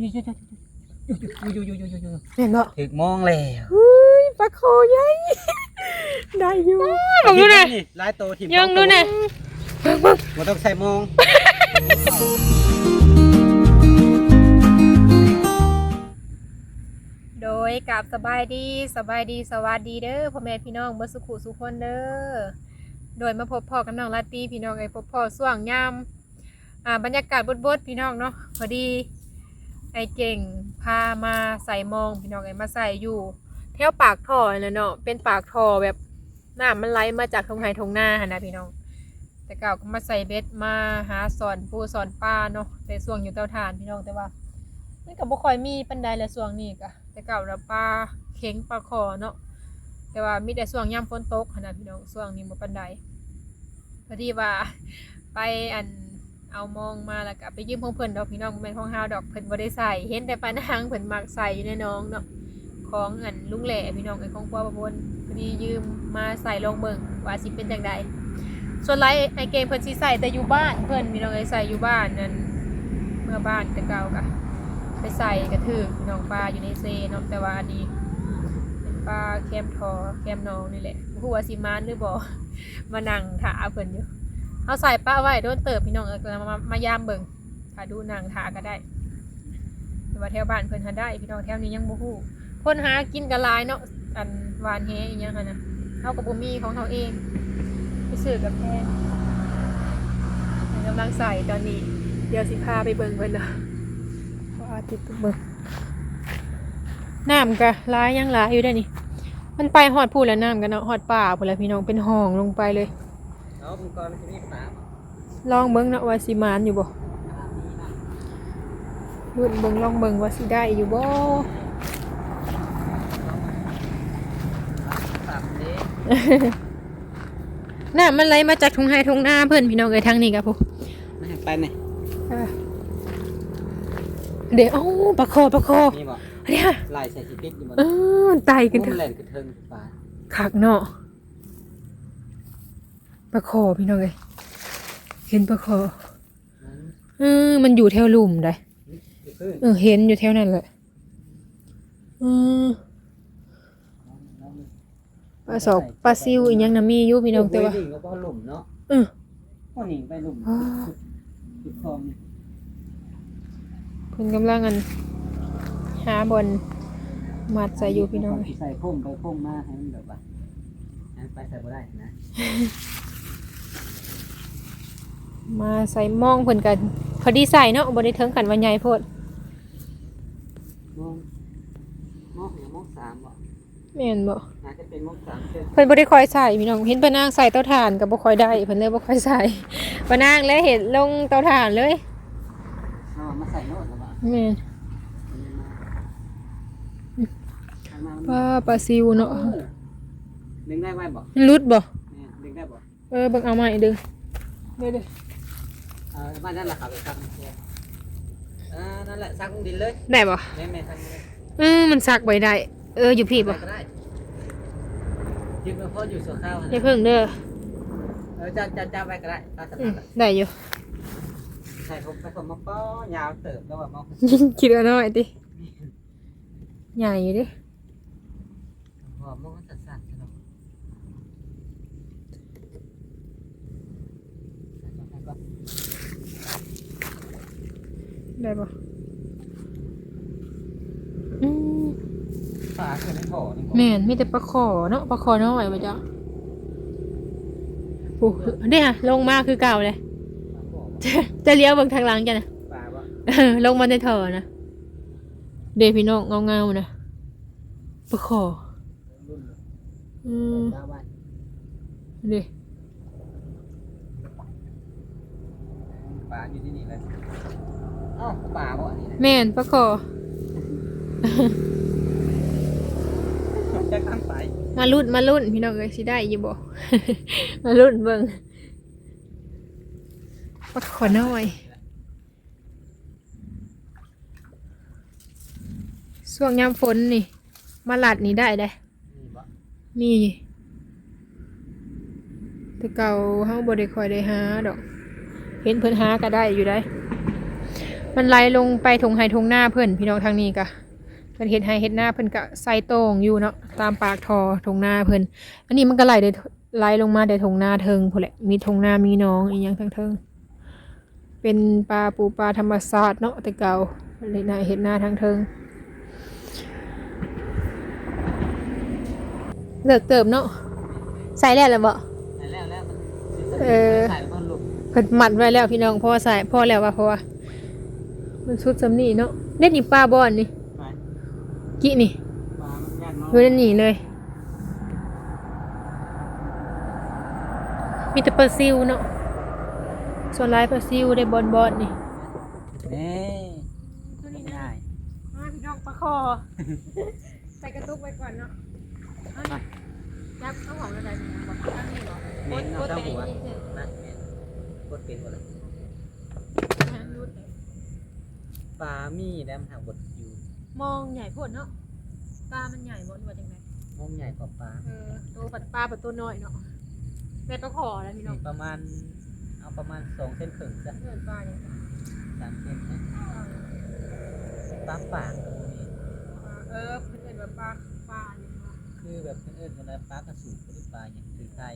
อยู่อยู่อยู่อยู่อยู่เห็นบ่ถึกมองแล้วเฮ้ยปลาคอใหญ่ได้อยู่ลองดูหน่อยลายโตทีมยังดูหน่อยมันต้องใส่มองโดยกับสบายดีสบายดีสวัสดีเด้อพ่อแม่พี่น้องเมื่อสุขุสุขคนเด้อโดยมาพบพ่อกับน้องลาตีพี่น้องไอ้พบพ่อส่วงยามอ่าบรรยากาศบดๆพี่น้องเนาะพอดี ไอเก่งพามาใส่มองพี่น้องไอมาใส่อยู่แถวปากท่อเลยเนาะเป็นปากท่อแบบน้ำมันไหลมาจากทงไห้ทงหน้าหนะพี่น้อง แต่เก่าก็มาใส่เบ็ดมาหาสอนปูสอนปลาเนาะแต่ส่วงอยู่เตาถ่านพี่น้องแต่ว่ามันก็บ่ค่อยมีปันไดและส่วงนี้ก็แต่เก่าเราปลาเข็งปลาคอเนาะแต่ว่ามีแต่ส่วงย่ำฝนตกหนะพี่น้องส่วงนี้บ่ปันไดพอดีว่าไปอัน เอามองมาแล้วก็ไปยืมของเพิ่นดอกพี่น้องบ่แม่นของเฮาดอกเพิ่นบ่ได้ใส่เห็นแต่ปานางเพิ่นมักใส่อยู่ในน้องเนาะของอันลุงแหล่พี่น้องไอ้ของปัวประบนพอดียืมมาใส่ลองเบิ่งว่าสิเป็นจังไดส่วนไลท์ไอเกมเพิ่นสิใส่แต่อยู่บ้านเพิ่นมีน้องไอใส่อยู่บ้านนั่นเมื่อบ้านแต่เก่ากะไปใส่กระถือน้องปลาอยู่ในเซเนาะแต่ว่าอันนี้เป็นปลาแคมทอแคมน้องนี่แหละบ่ฮู้ว่าสิมานหรือบ่มานั่งถาเพิ่นอยู่ เอาใส่ป้าไว้โดนเติบพี่น้องเออมามายามเบิ่งถ้าดูนางถาก็ได้แต่ว่าแถวบ้านเพิ่นหาได้ พี่น้องแถวนี้ยังบ่ฮู้คนหากินกันหลายเนาะอันหวานแฮอีหยังหั่นน่ะเฮาก็บ่มีของเฮาเองไปซื้อกับแพทย์กำลังใส่ตอนนี้ เดี๋ยวสิพาไปเบิ่งเพิ่นเนาะว่าติดเบิ่งน้ำกะร้ายยังร้ายอยู่ได้นี่ มันไปหอดพูแล้วน้ำกันเนาะหอดป่าพูแล้วพี่น้องเป็นห้องลงไปเลย เอาคุณกรณ์ที่นี่ปาลองเบิ่งเนาะว่าสิมานอยู่บ่รุ่นเบิ่งลองเบิ่งว่าสิได้อยู่บ่ปากเด้น้ำมันไหลมาจากทุ่งไร่ทุ่งนาเพิ่นพี่น้องเอ้ยทางนี้กะพูไม่ให้ไปไหนเดี๋ยวเอ้าปลาคอปลาคอนี่บ่เนี่ยลายใส่ชีปิดอยู่บ่เออมันไตกันมุเถมอะแหลนกระเทิงปลาคักเนาะ ปลาคอพี่น้องเอ้ยเห็นปลาคอเออมันอยู่แถวหลุมได้อยู่พื้นเออเห็นอยู่แถวนั้นแหละเออปลาสอกปลาซิวอีกยังนะมีอยู่พี่น้องแต่ว่าโยดิ่ก็บ่หลุมเนาะเออพ่อหนิงไปหลุมอ้าจุดคลองนี่เพิ่นกำลังอันหาบอลมัดใส่อยู่พี่น้องเอ้ยใส่โค้งไปโค้งมาให้มันแบบว่าให้มันไปใส่บ่ได้นะ มาใส่หมองเพิ่นกันพอดีใส่เนาะบ่ได้เทิงขันวันใหญ่โพดมองมองหรือมองสามบ่แม่นบ่น่าจะเป็นมองสามเส้นเพิ่นบ่ได้คอยใส่พี่น้องเห็นปานางใส่เตาถ่านก็บ่ค่อยได้เพิ่นเลยบ่ค่อยใส่ปานางแล้วเห็นลงเตาถ่านเลยเอามาใส่โน่นแล้วบ่แม่นเอามาปลาปลาซิวเนาะดึงได้ไหมบ่มันรุดบ่เนี่ยดึงได้บ่เออเบิ่งเอาใหม่เด้อเด้อ เด้อเออบ้านนั่นแหละครับไปซักเนี่ยเออนั่นแหละซักลงดินเลยได้บ่แม่แม่ซักเลยเออมันซักไว้ได้ เอออยู่พี่บ่ก็ได้ยืมเพ่ออยู่สวนข้าวอย่าเพิ่งเด้อเออจะจะจะไปก็ได้ตาสอืนัมดได้อยู่ใช่ผมไปผมมาป้อยาวเติบแล้วแบบมองคิดว่าน้อยติใหญ่อยู่ดิหัวมองสั่นๆเนาะ ได้บ่อืมปลาคือในบ่อนี่แม่นมีแต่ปลาขอเนาะปลาขอน้อยบ่จ้ะโอ้เด้ฮะลงมาคือเก่าเลยจะเลี้ยวเบิ่งทางหลังจ้ะนะปลาบ่เออลงมาในท่อนะเดพี่น้องเงาเงาๆนะปลาขอรุ่นอืมปลาไว้เดปลาอยู่ที่นี่เลย อ้าวปลาบ่อันนี้นะแม่นปลาขอจะข้างไปมาลุ้นมาลุ้นพี่น้องเอ้ยสิได้อยู่บ่ มาลุ้นเบิ่งปลาขอน้อย ช่วงยามฝนนี่ มาหลัดนี่ได้ได้นี่บ่มีแต่เก่าเฮาบ่ได้ค่อยได้หาดอก เห็นเพิ่นหาก็ได้อยู่ได้ มันไหลลงไปทงไฮทงหน้าเพิ่นพี่น้องทางนี้กะเพิ่นเฮ็ดไฮเฮ็ดหน้าเพิ่นกะใส่โต่งอยู่เนาะตามปากทอทงหน้าเพิ่นอันนี้มันก็ไหลได้ไหลลงมาได้ทงหน้าเทิงพุ่นแหละมีทงหน้ามีหน้องอีหยังทั้งเทิงเป็นปลาปูปลาธรรมชาติเนาะแต่เก่าเลยน่าเฮ็ดหน้าทั้งเทิงเลิกเติมเนาะใส่แล้วล่ะบ่ใส่แล้วแล้วมันเออใส่มันลูกเพิ่นหมัดไว้แล้วพี่น้องเพราะว่าใส่พ่อแล้วว่าเพราะว่า มันชุดสำนีเนาะเด็ดนี่ป้าบอนนี่ไปกี่นี่ปลามันยากเนาะอยู่นั่นนี่เลย มีแต่ปลาซิวเนาะส่วนหลายปลาซิวได้บอนบอนนี่นี่ง่ายพี่น้องปลาคอใส่กระตุกไว้ก่อนเนาะยับต้องหอมอะไรบอกตั้งนี่เหรอเน้นเอาเต้าหัวนะกดเป็นหมดเลย ปลามีแล้วมันหางบดอยู่มองใหญ่โพดเนาะปลามันใหญ่บ่หรือว่าจังไงมองใหญ่กว่าปลาเออตัวปัดปลาปัดตัวน้อยเนาะแม่ปลาขอแล้วพี่น้องนี่ประมาณ เอาประมาณสองเส้นครึ่งจ้ะเงินปลาเนี่ยสามเส้นนะปลาปากก็มีเออเพิ่นเอิ้นว่าปลาปลาเนี่ยเนาะคือแบบเพื่อนๆคนนั้นปลากระสุนหรือปลาอย่างคือไทย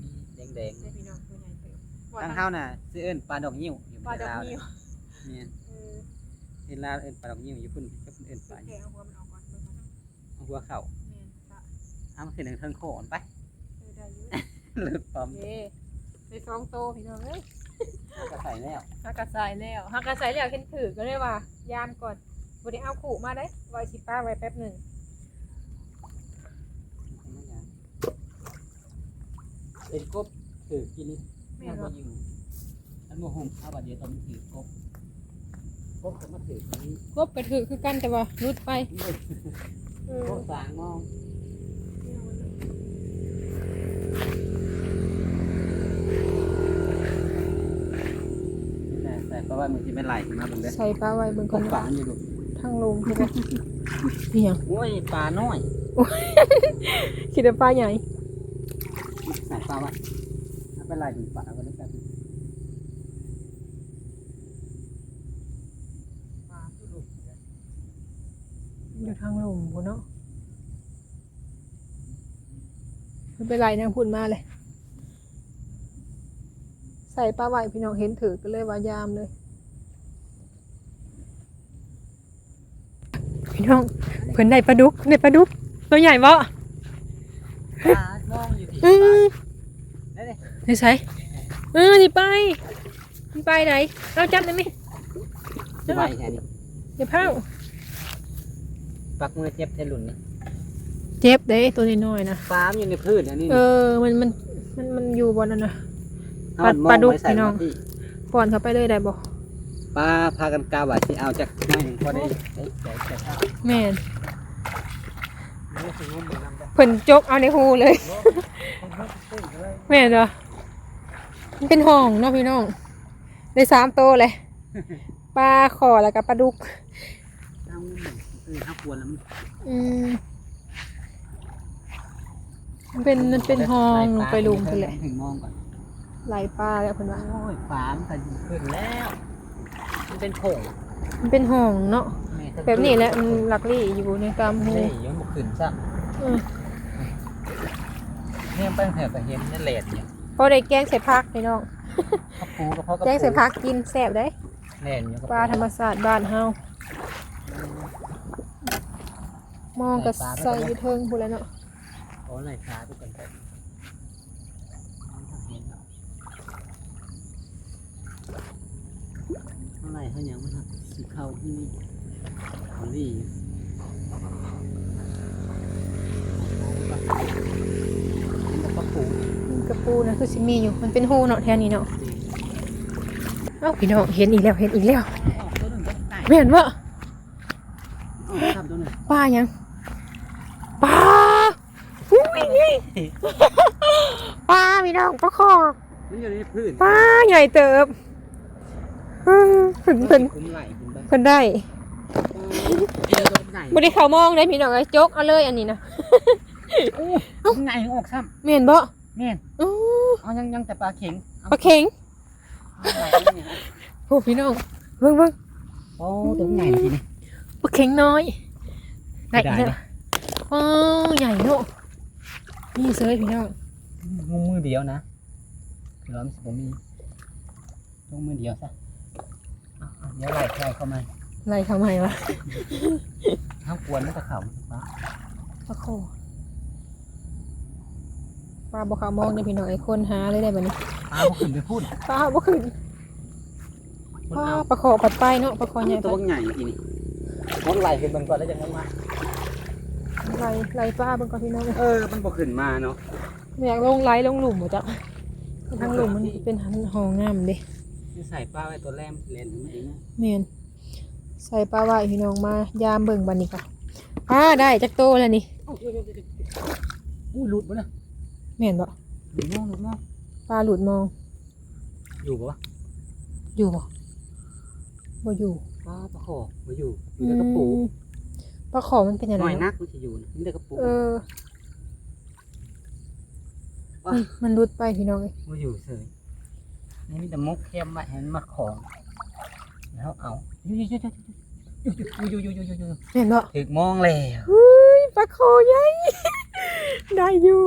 มีแดงเด้พี่น้องตัวใหญ่เติบๆตั้งเท้าน่ะซื้อเอิ้นปลาดอกยิ้วอยู่ปลาดอกลาวนิ้วเนี่ยเออเห็นลาวเอิ้นปลาดอกยิ้วอยู่พุ่นก็เพิ่นเอิ้นปลาแกะเอาหัวมันออกก่อนเบิ่งก่อนเนาะเอาหัวเข่าแม่นปลาเอามาขึ้นหนึ่งเทิงโขนไปเออได้อยู่หรือปลอมเด้ได้สองโตพี่น้องเอ้ยก็ใส่แล้วฮักกะใส่แล้วฮักกะใส่แล้วเห็นถือก็เลยว่ายามก่อนบ่ได้เอาขู่มาได้ไว้สิป้าไว้แป๊บหนึงเป็นกบถือกินแม่แม่นก็บ่อยู่อันโมหงเอาบัดเดียวตอนถือกบก บจะมาถือนี้กบก็ถือคือกันแต่ว่ารุดไปเออกบสางมองนี่แหละแต่เพราะว่ามันจะไม่ไหลขึ้นมาตรงนี้ใส่ปลาไว้เบิ่งกก่อนบฝานอยู่ดูทางลงคือบ่นี่หยังโอ้ยปลาน้อยคิดว่าปลาใหญ่ใส่ปลาไว้เอาไปไหลถึงปลาก็ได้ อยู่ทางลงพุ่นเนาะไม่เป็นไรนางพูดมาเลย ใส่ปลาไว้พี่น้องเห็นถือก็เลยว่ายามเลย พี่น้องเพิ่นได้ปลาดุกได้ปลาดุก ตัวใหญ่บ่ปลามองอยู่ที่อืปลาอได้เลยนี่ใส่เออนี่ไปนี่ไปไหน เราจับได้ไหมสบายแค่นี้เดี๋ยวเผา ปักมือเจ็บแทนหลุนนี่เจ็บเด้ตัวน้อยๆนะปลามนอยู่ในพืชอันนี้เออมันมันมันมันอยู่บนนั้นนะเอปลามันมองปลาดุกไว้ใส่พี่น้องมาที่ป้อนเข้าไปเลยได้บ่ปลาพากันกาว่าที่เอาจากหน้าหนึ่งพอได้ได้ได้ได้ข้าวแม่นนี่คืองูเหมือนน้ำจ้ะเพิ่นจกเอาในหูเลย แม่นเหรอมันเป็นห้องเนาะพี่น้องได้สามโตวเลยปลาขอแล้วก็ปลาดุกเอา เงินหนึ่งคือถ้าควรแล้วมันอืมมันเป็นมันเป็นห้องลงไปลุมเพิ่นแหละถึงมองก่อนไหลปลาแล้วเพิ่นว่าโอ้ยปลามันกันขึ้นแล้ว มันเป็นโผงมันเป็นห้องเนาะแม่ถ้าแบบนี้แหละมันหลักลี่อยู่ในตามหูนี่ยังบ่ขึ้นซะอืมเนี่ยแป้งแถบก็เห็นนั่นแหละเนี่ยพอได้แกงใส่ผักพี่น้องกระปูกระเพาะกระแกปูงใส่ผักกินแซ่บได้ แหล่นอยู่กระปลาธรรมชาติบ้านเฮา มองกับใส่อยู่เทิงพูนแหล้วเนาะโอ้ไหลปลาทุกคนไปเท่าไหร่เขายังไม่ทันสีเข้าที่เขาลี่เป็นกระปูกระปูนะคือสิมีอยู่มันเป็นหูเนาะแถวนี้เนาะเอ้าพี่น้องเห็นอีกแล้วเห็นอีกแล้วออกตัวหนึ่งก็ตายแม่นว่ทำตัวหนึ่งปลายังปลาอุ้ยนี่ ปลาพี่น้องปลาคอมันอยู่ในพื้นปลาใหญ่เติบเออเพิ่นเพิ่นคุ้มไหลคุ้มไปเพิ่นได้เออตัวไหนบ่ได้เข้ามองได้พี่น้องเอ้ยจกเอาเลยอันนี้นะตัวไหนออกซ้แม่นบ่ำแม่นอู้เอายังยังแต่ปลาเข็งปลาเข็งเอาไหลเนี่ยโอ้พี่น้องเบิ่งเบิ่งโอ้ตัวใหญ่จริงปลาเข็งน้อยได้ได้แล้วนะโอ้ใหญ่เนอะ นี่เซยพี่น้องงูมือเดียวนะคือเราผมมีต้องมือเดียวซะเอาเอาเดี๋ยวไล่ไล่เข้ามาไรทำไมวะห้ามกวนมันจะเข่าปะปลาโคปลาบกขามองเนี่ยพี่น้องไอ้คนหาเลยได้บ่นี้ปลาพวกขึ้นไปพูดปลาบ่ขึ้นปลาปลาโคผัดไปเนาะปลาโคใหญ่ตัวใหญ่จริงน้องไล่ขึ้นมันก่อนแล้วจะลงมา ไรไรปลาเบิ่งก่อนพี่น้องเออ มันบ่ขึ้นมาเนาะอยากลงไรลงหลุมบ่จ๊ะทางหลุมมันเป็นหันหองงามเด้นี่ใส่ปลาไว้ตัวแรมเลนมันเองนะแม่นใส่ปลาไว้พี่น้องมายามเบิ่งบัดนี้ค่ะปลาได้จักโตแล้วนี่อู้หลุดบ่นะแม่นบ่หลุดมองหลุดมองปลาหลุดมอง อยู่บ่วะอยู่บ่บ่อยู่ปลาปลาขอมาอยู่มีแต่กระปูอืม ปลาขอมันเป็นยังหไงน่อยนัเนาะกมันจะอยู่นะมีแต่กระปูเออว้ามันมันหลุดไปพี่น้องเอ้ยมาอยู่เฉยนี่มีแต่มุกเข้มมาเห็นมาของแล้วเอาอยู่อยู่อยู่อยู่อยู่อยู่อยู่อยู่อยู่แม่นบ่ถึกมองแล้วเฮ้ยปลาขอใหญ่ ได้อยู่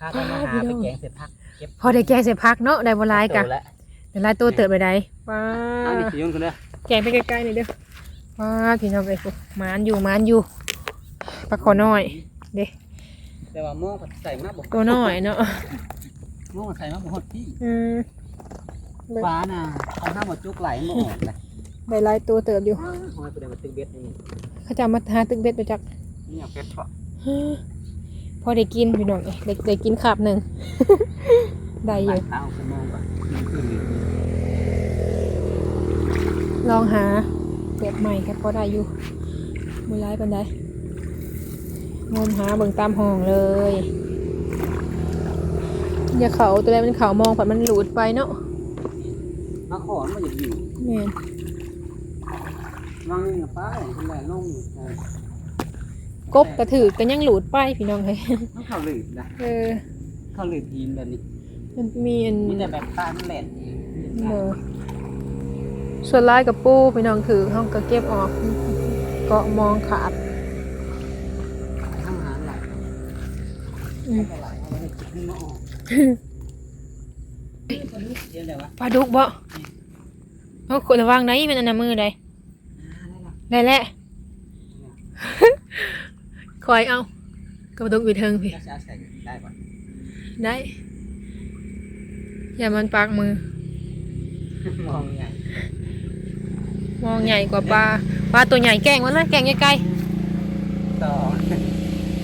ข้าก็มาหาไปแกงเสร็จพักเก็บพอได้แกงเสียพักเนาะได้บ่หลายกะโตแล้วแต่หลายตัวเติบไปได้ว้าอันนี้สิยงกันเด้อแกงไปใกล้ๆหน่อยเด้อ ว้าพี่น้องเอ้ยหมานอยู่หมานอยู่ปลาขอน้อยเด้แต่ว่ามองผัดใส่มาบ่ตัวน้อยเนาะมองใส่มาบ่ฮอดพี่อืมฟ้าน่ะเอาหน้ามาจุกไหลมาออกเลยได้หลายตัวเติบอยู่หอยไปได้มาตึกเบ็ดนี่เขาจะเอามาหาตึกเบ็ดไปจักนี่เอาเป็ดเพาะพอได้กินพี่น้องเอ้ยได้ได้กินขาบหนึ่งได้อยู่เท้าไปมองก่อนขึ้น เลยลองหาแบบใหม่ก็พอได้อยู่มือร้ายปันไดงมหาเบิ่งตามห้องเลย อย่าเขาตัวแรกมันเขามองผัดมันหลุดไปเนาะมาขอนมันอยู่อยู่แม่นวางนี่กับป้าอะไรเป็นแหล่ลงอยู่เออกบกระถือก็ยังหลุดไปพี่น้องเลยต้องเข้าหลืบนะเออเข้าหลืบทีมแบบนี้ มันมีอันมีแต่แบบป้ามันแหลนเองเนอ ส่วนลายกับปูพี่น้องถือห้องก็เก็บออกเกาะมองขาดข้างหางไหลอืมไหลเอาไว้ในจุดนี้มาออกเดี๋ยวเดี๋ยววะปลาดุกบ่เอาคนระวังไหนมันอันน่ะมือใดอ่าได้ละได้แหละคอยเอากระดุกอยู่เทิงพี่ จะเอาใส่ได้ก่อนได้ อย่ามันปากมือ มองไง มองใหญ่กว่าปลาปลาตัวใหญ่แกล้งมันนะแกล้งใกล้ต่อ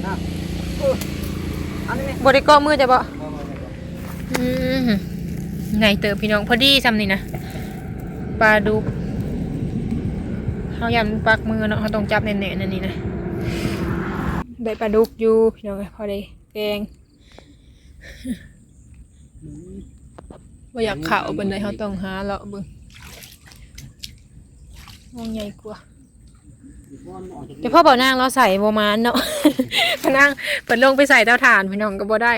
อ้าวอุ๊ยเอานี่ไหมๆบริกรมือจะบ่มองมองมองอืมไหนเติบพี่น้องพอดีซ้ำนี่นะปลาดุกเขายำปากมือเนาะเขาต้องจับแน่นๆนั่นนี่นะได้ปลาดุกอยู่พี่น้องพอได้แกงอืมว่าอยากเข่าเป็นไดเขาต้องหาเลาะเบิ่ง มองใหญ่กว่าแต่พ่อบอกนางเราใส่โบมานเนาะ พนางเปิดลงไปใส่เตาถ่านพี่น้องก็บ่ได้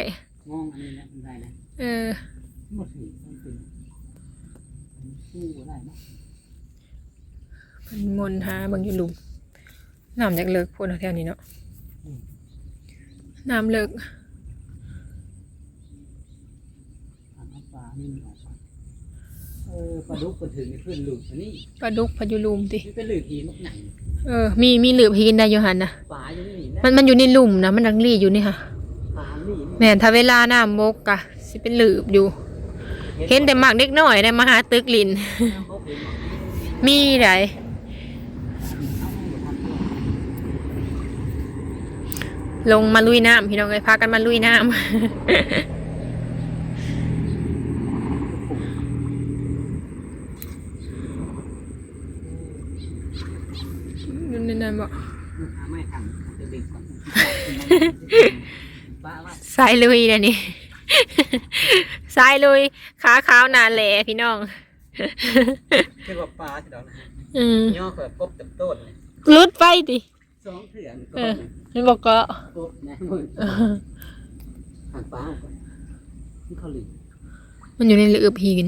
มองอันนี้นะมันได้นะเออหมดสิมันเป็นมันสู้อะไรนะมันมนหาเบางอยู่หลุมน้ำจากเลิกพูดแถวนี้เนาะน้ำเลิกทางน้ำปลานี่มันออกไปเออปลาดุกปลาถึงนี่ขึ้นหลุมอันนี้ปลาดุกพายุลุมตินี่เป็นหลืบทีนกหนังเออ มีมีหลืบพีนได้อยู่หันนะปลาอยู่นี่นะมันมันอยู่ในหลุมนะมันดังรีอยู่นี่ค่ะปลานี่แม่นถ้าเวลาน้ำมกกะสิเป็นหลืบอยู่ เห็นแต่หมากเด็กน้อยได้มาหาตึกลิน เขาเป็นหมอมีไดลงมาลุยน้ำพี่น้องเลยพากันมาลุยน้ำ อยู่ในนั้นบ่หาไม่ทำจะดึงก่อนปลาว่าสายลุยเดี๋ยวนี้สายลุยขาขาวนานแหล่พี่น้องเรียกว่าปลาที่เรานะฮะอืมย่อเกิดกบเต็มต้นเลยลุดไปดิสองเถื่อนกเอบอมันบอกก็กบนะมึงหันปลาออกไปนี่เขาหลืมมันอยู่ในเรือพีน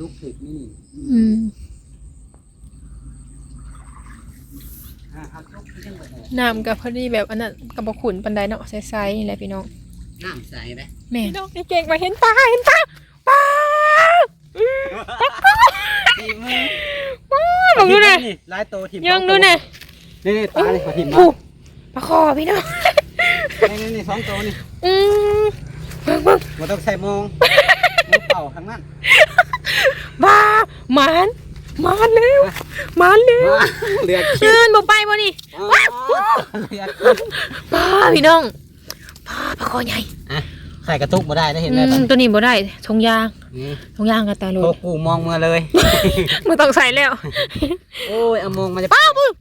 ลูกถึกนี่นี่อืม อ่าเอาจุกขึ้ นไปเลยน้ำกับพอดีแบบอันนั้นกับบ่ขุนปันไดเนาะใสๆนี่แหละพี่น้องน้ำใสไหมแม่พี่น้องนี่เก่งมาเห็นปลาเห็นปลาปลาทีมือปลาบอกดูหน่อยลายโตทีมยังดูหน่อยนี่นี่ปลาเลยมาทีมมาผู้ปลาคอพี่น้องนี่นี่นี่สองตัวนี่อืมเบิ่งเบิ่งมันต้องใส่โมงมือเป่าทั้งนั้นปลาหมานห มานเร็วหมานเร็วเหลือเดินบ่ไปบ่นี่เหลือปลาพี่น้องปลาปลาคอใหญ่ใส่กระตุกมาได้ได้เห็นไหมอืมตัวนี้บ่ได้ทงยางนี่ทงยางกับตาโลโตดกูมองมาเลยมึงต้องใส่แล้ว โอ้ยเอามองมาจะป้าบึ้ม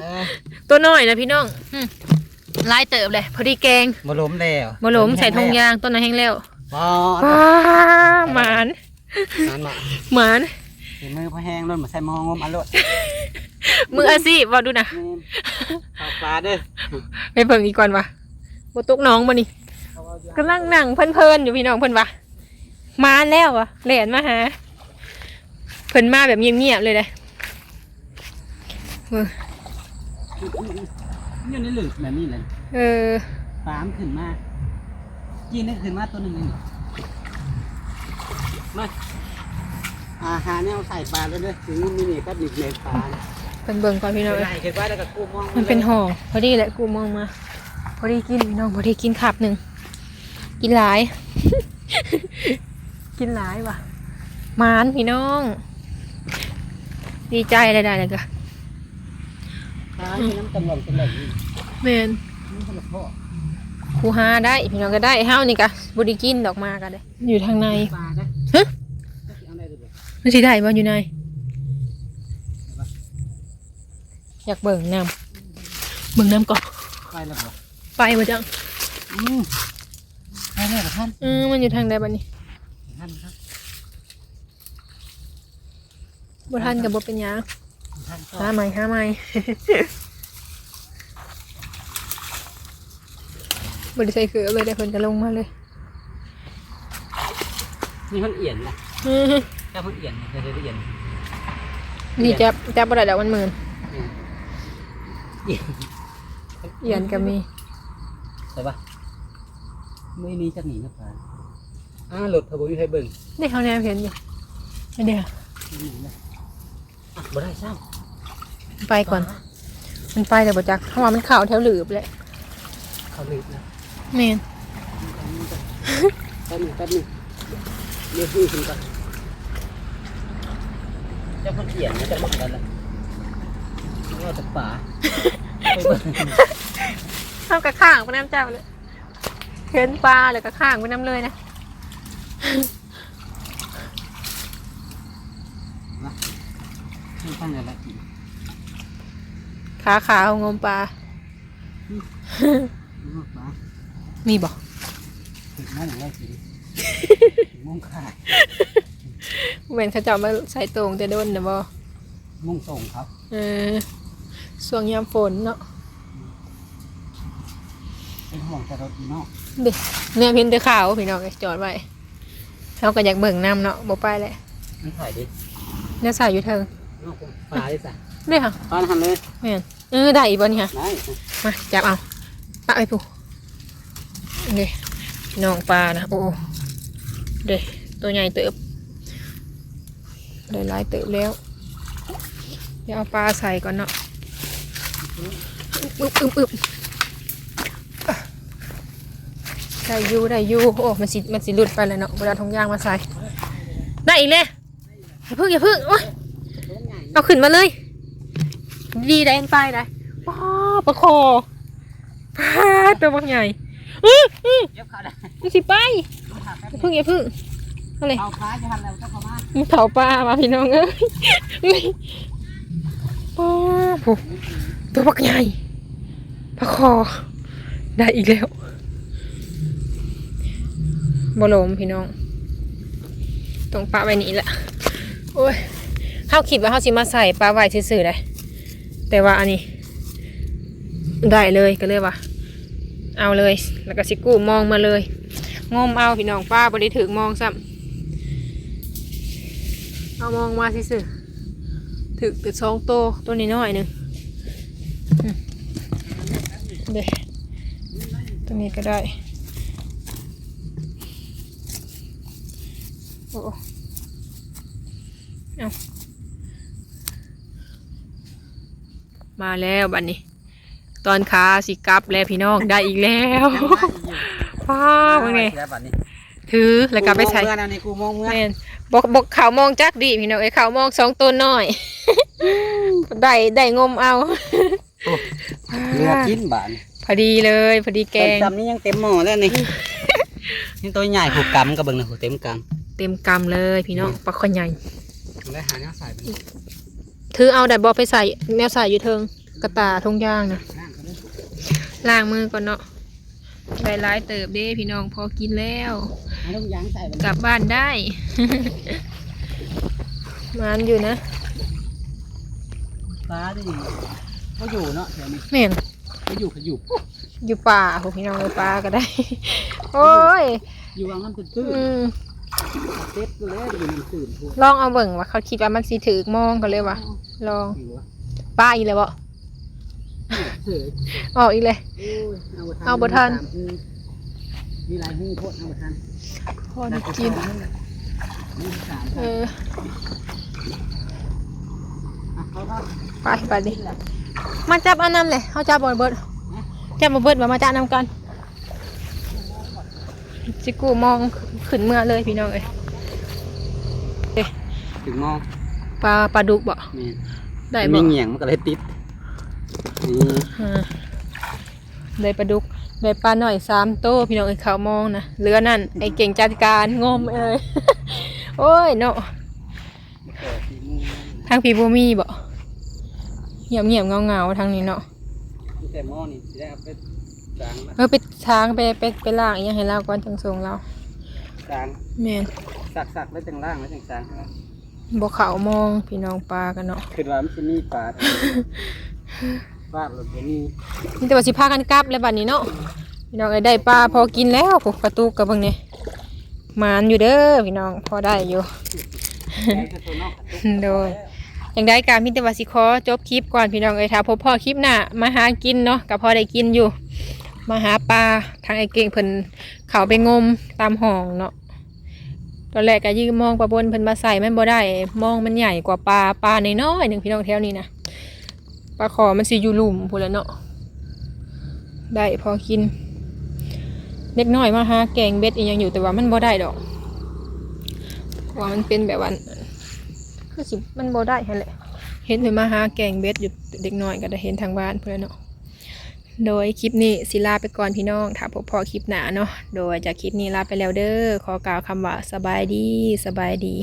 เออตัวน้อยนะพี่น้องอืมลายเติบเลยพอดีแกงบ่ล้มแล้วบ่หลมใส่ทงยางต้นนั้นแห้งแล้วบ่ปลาหมานนั่นมาหมาน ถึงมือพอแห้งล้นมาใส่มองงมอรรถมืออาชีพว่าดูนะนี่เอาปลาเด้อไปเพิ่งอีกก่อนวะบ่ตกน้องบ่นี่กำลังนั่งเพลินๆอยู่พี่น้องเพิ่นวะมาแล้ววะเหรียญมาหาเพิ่นมาแบบเงียบๆเลยเลยนี่นี่หลึกแบบนี้เลยเออ ปลามนขึ้นมากินได้ขึ้นมาตัวหนึ่งเลยนี่มา อาหารเนี่ยเอาใส่ปลาแล้วเด้อถึงนี่นี่ก็ดิบเลยปลาเพิ่นเบิ่งก่อนพี่น้องเอ้ยใส่เก็บไว้แล้วก็กู้มองมันเป็นห่อพอดีแหละกูมองมาพอดีกินพี่น้องพอดีกินขับหนึ่งกินหลาย กินหลายว่ะมานพี่น้อง ดีใจอะไรได้เลยกะปลาที่น้ำตำลงตำลงนี่แมนนี่สำหรับพ่อคูหาได้พี่น้องก็ได้เฮ้านี่กะบไดีกินดอกมากันเลยอยู่ทางในปลาได้ ฮะ เอาได้เลยบ่ มันสิได้บ่อยู่ในอยากเบิ่งน้ำเบิ่งน้ำก่อนไปแล้วบ่ไปบ่จังอืมไปแล้วบ่ท่านอืมมันอยู่ทางใดบัดนี้ท่านครับบ่ทันกับบ่เป็นหยังท่านก็หาใหม่หาใหม่บริใส่เกลือเลยได้เพิ่นจะลงมาเลย นี่มันเอียนนะ อื้อหือ ถ้ามันเอียนจะได้เอียนนี่จับจับบ่ได้ดอกมันหมื่นเอียนเอียนก็มีใช่ปะไม่มีจักหนีนะปลาอ้าหลุดเทอร์โบอยู่ให้เบิ่งนี่เขาแนวเห็นอยู่เดี๋ยวหนีเลยอะบ่ได้ซ้ไปก่อน มันไปแต่บ่จักเพราะว่ามันเข่าวแถวหลืบแหละำเขาลืมนะแม่นแป๊บนึงแป๊บนึงเรียกพี่ขึ้นก่อน จะมันเอียนนะจะมันกันละนี่ว่าจะป่าไปเบิ่งเข้ากระข้างไปน้ำเจ้าเลยเห็นปลาเลยกระข้างไปน้ำเลยนะนี่ตั้งแต่ละกี่ขาขาวงมปลานี่ว่าป่ามีบ่ถึงโมงอะไรสิถึงโมงขาด เหมือนเขาเจ้ามาใส่ตรงแต่โดนนะบ่โมงส่งครับ เออช่วงยามฝนเนาะเป็นห่วงแต่รถอีนอกเด็กเนี่ยเพินแต่ข่าวพี่น้องก็จอดไว้เขาก็อยากเบิ่งน้ำเนาะบ่ไปแหละนี่ถ่ายดิเนี่ยสายอยู่เทิงนอกปลาดิสะเนี่ยค่ะปลาหันเลยแม่นเออได้อีกบ่นี่ค่ะได้มาจับเอาปะไอ้ผู้เด้น้องปลานะโอ้เด้ตัวใหญ่เติบ ได้หลายเติบแล้ว เดี๋ยวเอาปลาใส่ก่อนเนาะอึบอึบอึบอะได้อยู่ได้อยู่โอ้ มันสิ มันสิหลุดไปเลยเนาะ เวลาทงยางมาใส่ ได้อีกเลยอย่าพึ่งอย่าพึ่งโอ้ยเอาขึ้นมาเลย ดีได้ยังไปได้ป้าปลาคอปลาตัวบักใหญ่อื้ออื้อเย็บขาได้มันสิไปอย่าพึ่งอย่าพึ่ง อะไรเอาปลาจะหันแล้วก็เข้ามามันเผาปลามาพี่น้องเอ้ยเอ้ยป้าโหตัวบักใหญ่ปลาคอ ได้อีกแล้วบลมพี่น้อง ตรงปลาไว้นี่แหละ โอ้ยเขาคิดว่าเขาสิมาใส่ปลาไว้ซื่อๆเลยแต่ว่าอันนี้ ได้เลยก็เลยว่า เอาเลย แล้วก็สิกู้มองมาเลยงมเอาพี่น้องป้าบริถึงมองซ้ำ เอามองมาสิสื่อถึกติดสองโตวตัวนี้น้อยหนึ่งอืมเด้ตรงนี้ก็ได้ โอ้เอามาแล้วบัดนี้ ตอนขาสิกลับแล้วพี่น้องได้อีกแล้วว้าวเป็นไง แล้วบัดนี้ ถือแล้วก็ไปใช้กูมองเมื่อนะนี่กูมองเมื่อแม่นบอกบอกเขามองจักดีพี่น้องไอ้ยเขามองสองตัวน้อย ได้ได้งมเอาเรือกินบานพอดีเลยพอดีแกงจำนี้ยังเต็มหม้อแล้วนี่ นี่ตัวใหญ่ผูกกำกับเบิ่งนะผูกเต็มกลางเต็มกำเลยพี่น้องปลาคอใหญ่ได้หาเนื้อใส่ไปถือเอาแต่บอไปใส่แนวใส่อยู่เทิงกระตาทงย่างนะนั่งก็ได้ล้างมือก่อนเนาะได้ร้ายเติบเด้พี่น้องพอกินแล้ว เอาลูกยางใส่ไปกลับบ้านได้ มันอยู่นะฟ้าดิเขาอยู่เนาะแถวนี้แม่นเขาอยู่เขาอยู่อยู่ป่าพวกพี่น้องเลยป่าก็ได้ โอ้ยอยู่วางน้ำตื้นอืมๆเซ็ตก็เลยอยู่น้ำตื้นพวกลองเอาเบิ่งว่าเขาคิดว่ามันสีถือมองกันเลยวะลองอยู่วะป้าอีกเลยบ่เสือออกอีกเลย โอ้ยเอาบ่ทัน มีหลายหูโพดเอาบ่ทัน พอได้กินมีสามเอออะเขาก็ไปไปดิมาจับอันนั้นเลยเขาจับบอลเบิดจับบอลเบิดมามาจับนำกันจิกูมองขึ้นเมื่อเลยพี่น้องเอ้ยถึงมองปลาปลาดุกบ่มีได้มีบ่เหงียงมันก็เลยติดนี่อ่าได้ปลาดุก ได้ปลาหน่อยสามโตวพี่น้องเอ้ยเขามองนะเรือนั่นไอ้เก่งจัดการงมเอ้ยโอ้ยเนาะมันเกิดสีมูทางพี่บ่มีบ่เงียบเงียบเงาเงาๆทางนี้เนาะตั้งแต่หม้อนี่สิได้เอาไปจางละเออไปทางไปไปไปล่างอีหยังให้เราก่อนจังส่งเราจางแม่นสักสักๆแล้วจังล่างแล้วจังจางครับบ่เขามองพี่น้องปลากันเนาะคือว่ามันจะมีปลา ปลาหรือบ่มีนี่แต่ว่าสิพากันกลับแล้วบัดนี้เนาะพี่น้องเอ้ยได้ปลาพอกินแล้วพวกประตูกับเบิ่งนี่มานอยู่เด้อพี่น้องพอได้อยู่ โดยอย่างได้การมิตรวาสิขอจบคลิปก่อนพี่น้องเอ้ยถ้าพบพ่อคลิปหน้ามาหากินเนาะก็พอได้กินอยู่ มาหาปลาทางไอ้เก่งเพิ่นเขาไปงมตามห้องเนาะตอนแรกก็ยืมมองปลาบนเพิ่นมาใส่มันบ่ได้ มองมันใหญ่กว่าปลาปลาน้อยๆหนึ่งพี่น้องแถวนี้นะ ปลาขอมันสิอยู่หลุมพูนแล้วเนาะได้พอกิน เล็กน้อยมาหาแกงเบ็ดอีกยังอยู่แต่ว่ามันบ่ได้ดอกว่ามันเป็นแบบว่าคือสิมันบ่ได้หั่นแหละเห็นเพิ่นมาหาแกงเบ็ดอยู่เด็กน้อยก็ได้เห็นทางบ้านเพื่อนเนาะโดยคลิปนี้สิลาไปก่อนพี่น้องถ้าพบพอคลิปหนาเนาะโดยจากคลิปนี้ลาไปแล้วเด้อขอกล่าวคำว่าสบายดีสบายดี